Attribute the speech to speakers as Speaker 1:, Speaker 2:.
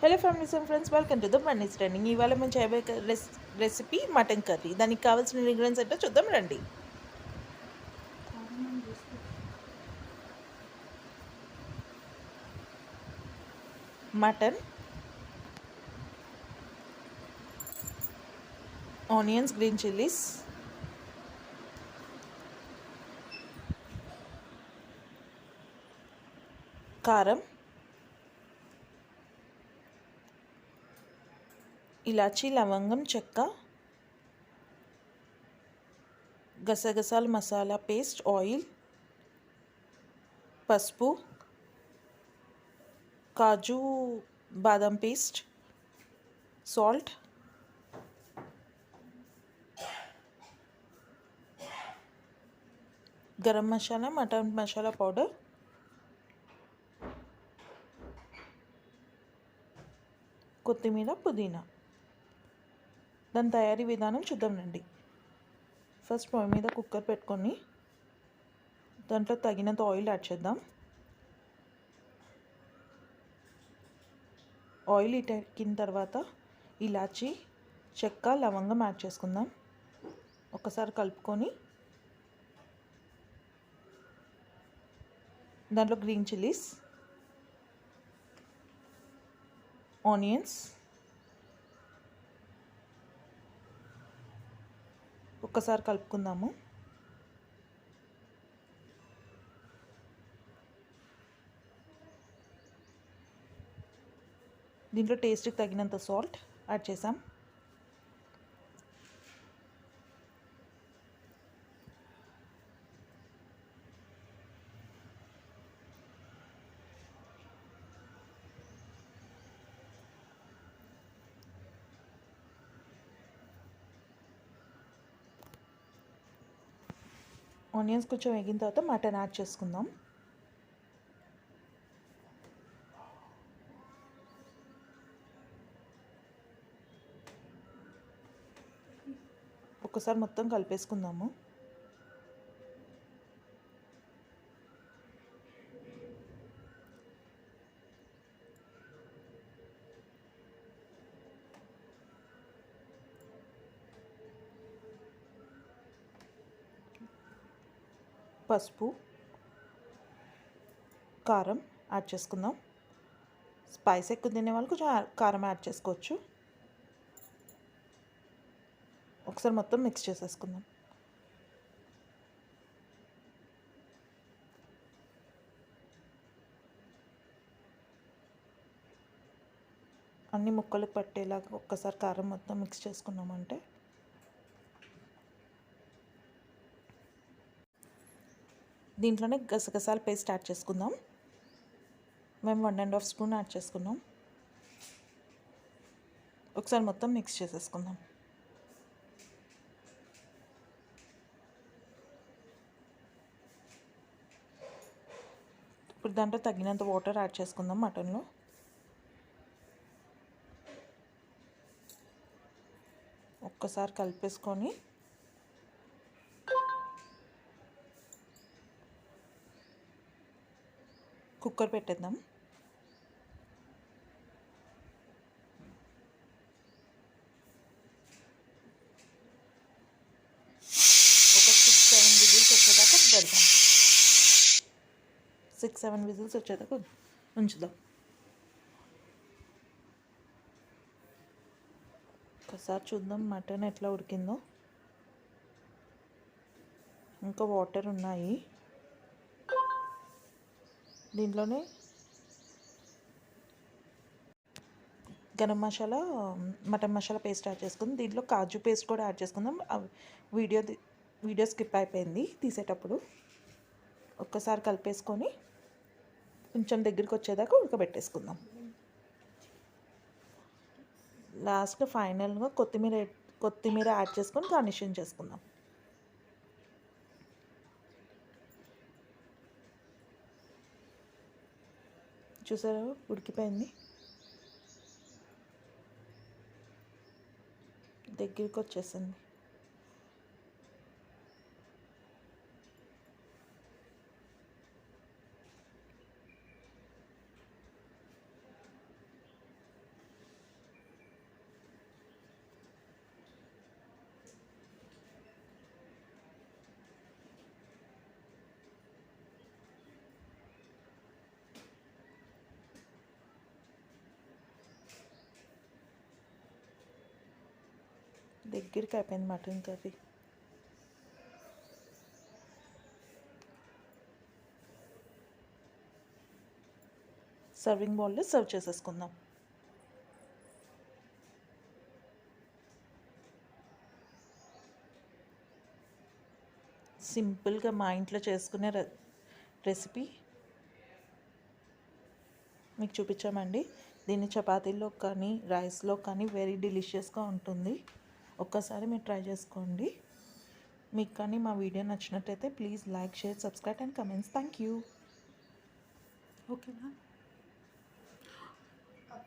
Speaker 1: Hello families and friends welcome to the Mani's trending ఇవాళ మేము చేయబోయే రెస్ రెసిపీ మటన్ కర్రీ దానికి కావాల్సిన ఇంగ్రీడియంట్స్ ఏంటో చూద్దాం రండి. మటన్ ఆనియన్స్ గ్రీన్ చిల్లీస్ కారం ఇలాచీ లవంగం చెక్క గసగసాల మసాలా పేస్ట్ ఆయిల్ పసుపు కాజు బాదం paste salt garam masala mutton masala powder కొత్తిమీర పుదీనా. దాని తయారీ విధానం చూద్దామండి ఫస్ట్ పొయ్యి మీద కుక్కర్ పెట్టుకొని దాంట్లో తగినంత ఆయిల్ యాడ్ చేద్దాం. ఆయిల్ ఇటెక్కిన తర్వాత ఇలాచి చెక్క లవంగం యాడ్ చేసుకుందాం. ఒకసారి కలుపుకొని దాంట్లో గ్రీన్ చిల్లీస్ ఆనియన్స్ ఒక్కసారి కలుపుకుందాము. దీంట్లో టేస్ట్కి తగినంత సాల్ట్ యాడ్ చేసాం. ఆనియన్స్ కొంచెం వేగిన తర్వాత మటన్ యాడ్ చేసుకుందాం. ఒకసారి మొత్తం కలిపేసుకుందాము. పసుపు కారం యాడ్ చేసుకుందాం. స్పైస్ ఎక్కువ తినే వాళ్ళు కొంచెం కారం యాడ్ చేసుకోవచ్చు. ఒకసారి మొత్తం మిక్స్ చేసేసుకుందాం. అన్ని ముక్కలు పట్టేలాగా ఒక్కసారి కారం మొత్తం మిక్స్ చేసుకున్నామంటే దీంట్లోనే గసగసాల పేస్ట్ యాడ్ చేసుకుందాం. మేము one and half spoon add చేసుకున్నాం. ఒకసారి మొత్తం మిక్స్ చేసేసుకుందాం. ఇప్పుడు దాంట్లో తగినంత వాటర్ యాడ్ చేసుకుందాం మటన్లో. ఒక్కసారి కలిపేసుకొని కుక్కర్ పెట్టేద్దాం. ఒక సిక్స్ సెవెన్ విజిల్స్ వచ్చేదాకా పెడదాం. సిక్స్ సెవెన్ విజిల్స్ వచ్చేదాకా ఉంచుదాం. ఒకసారి చూద్దాం మటన్ ఎట్లా ఉడికిందో. ఇంకా వాటర్ ఉన్నాయి. దీంట్లోనే garam masala mutton masala paste add చేసుకుందాం. దీంట్లో కాజు పేస్ట్ కూడా యాడ్ చేసుకుందాం. వీడియో వీడియో స్కిప్ అయిపోయింది తీసేటప్పుడు. ఒక్కసారి కలిపేసుకొని కొంచెం దగ్గరికి వచ్చేదాకా ఉడకబెట్టేసుకుందాం. లాస్ట్ ఫైనల్గా కొత్తిమీర కొత్తిమీర యాడ్ చేసుకొని గార్నిషింగ్ చేసుకుందాం. చూసారా? ఉడికిపోయింది. దగ్గరికి వచ్చేసింది. దగ్గరికి అయిపోయింది మటన్ కర్రీ. సర్వింగ్ బౌల్లో సర్వ్ చేసేసుకుందాం. సింపుల్గా మా ఇంట్లో చేసుకునే రె రెసిపీ మీకు చూపించామండి. దీన్ని చపాతీల్లో కానీ రైస్లో కానీ వెరీ డెలిషియస్గా ఉంటుంది. ఒక్కసారి మీరు ట్రై చేసుకోండి. మీకు కానీ మా వీడియో నచ్చినట్టయితే please like share subscribe and comments. Thank you. ఓకేనా?
Speaker 2: ఆ